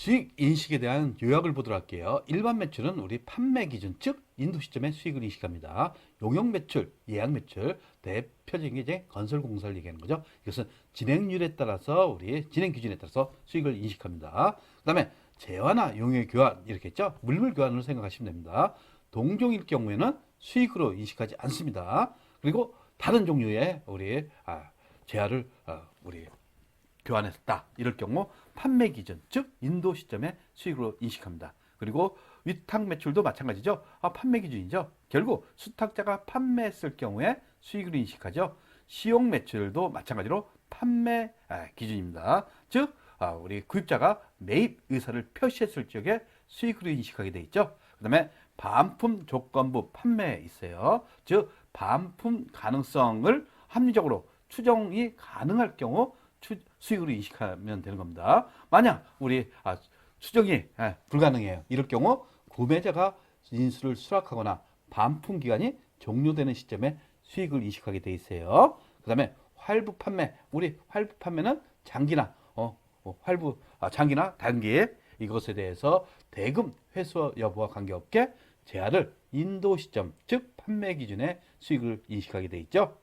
수익 인식에 대한 요약을 보도록 할게요. 일반 매출은 우리 판매 기준, 즉 인도 시점의 수익을 인식합니다. 용역 매출, 예약 매출, 대표적인 게 이제 건설 공사를 얘기하는 거죠. 이것은 진행률에 따라서 우리 진행 기준에 따라서 수익을 인식합니다. 그다음에 재화나 용역 교환 이렇게 했죠. 물물 교환으로 생각하시면 됩니다. 동종일 경우에는 수익으로 인식하지 않습니다. 그리고 다른 종류의 우리 아, 재화를 아, 우리 교환했다. 이럴 경우 판매 기준, 즉 인도 시점의 수익으로 인식합니다. 그리고 위탁 매출도 마찬가지죠. 아, 판매 기준이죠. 결국 수탁자가 판매했을 경우에 수익으로 인식하죠. 시용 매출도 마찬가지로 판매 아, 기준입니다. 즉 아, 우리 구입자가 매입 의사를 표시했을 적에 수익으로 인식하게 돼 있죠. 그 다음에 반품 조건부 판매 있어요. 즉 반품 가능성을 합리적으로 추정이 가능할 경우 추, 수익으로 인식하면 되는 겁니다. 만약 우리 아, 추정이 아, 불가능해요. 이럴 경우 구매자가 인수를 수락하거나 반품 기간이 종료되는 시점에 수익을 인식하게 돼 있어요. 그 다음에 활부 판매, 우리 활부 판매는 장기나 어, 어, 활부 아, 장기나 단기 이것에 대해서 대금 회수 여부와 관계없게 재화를 인도 시점, 즉 판매 기준의 수익을 인식하게 돼 있죠.